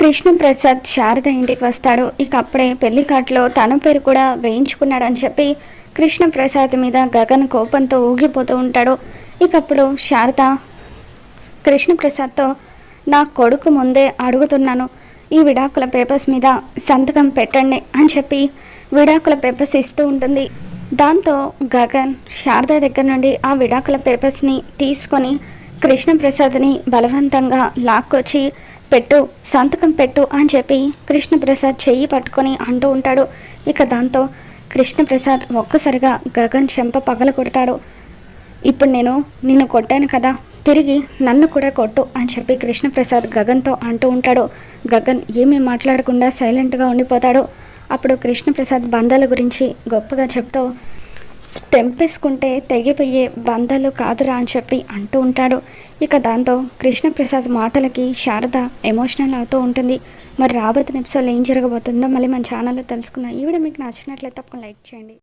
కృష్ణప్రసాద్ శారద ఇంటికి వస్తాడు. ఇక అప్పుడే పెళ్ళి కార్డులో తన పేరు కూడా వేయించుకున్నాడని చెప్పి కృష్ణప్రసాద్ మీద గగన్ కోపంతో ఊగిపోతూ ఉంటాడు. ఇక అప్పుడు శారద కృష్ణప్రసాద్తో నా కొడుకు ముందే అడుగుతున్నాను. ఈ విడాకుల పేపర్స్ మీద సంతకం పెట్టండి అని చెప్పి విడాకుల పేపర్స్ ఇస్తూ ఉంటుంది. దాంతో గగన్ శారద దగ్గర నుండి ఆ విడాకుల పేపర్స్ని తీసుకొని కృష్ణప్రసాద్ని బలవంతంగా లాక్కొచ్చి పెట్టు సంతకం పెట్టు అని చెప్పి కృష్ణప్రసాద్ చెయ్యి పట్టుకొని అంటూ ఉంటాడు. ఇక దాంతో కృష్ణప్రసాద్ ఒక్కసారిగా గగన్ చెంప పగల కొడతాడు. ఇప్పుడు నేను నిన్ను కొట్టాను కదా తిరిగి నన్ను కూడా కొట్టు అని చెప్పి కృష్ణప్రసాద్ గగన్తో అంటూ ఉంటాడు. గగన్ ఏమీ మాట్లాడకుండా సైలెంట్గా ఉండిపోతాడు. అప్పుడు కృష్ణప్రసాద్ బంధాల గురించి గొప్పగా చెప్తూ తెంపేసుకుంటే తెగిపోయే బంధాలు కాదురా అని చెప్పి అంటూ ఉంటాడు. ఇక దాంతో కృష్ణప్రసాద్ మాటలకి శారద ఎమోషనల్ అవుతూ ఉంటుంది. మరి రాబోతున్న ఎపిసోడ్లో ఏం జరగబోతుందో మళ్ళీ మన ఛానల్లో తెలుసుకుందాం. ఈ వీడియో మీకు నచ్చినట్లయితే తప్పకుండా లైక్ చేయండి.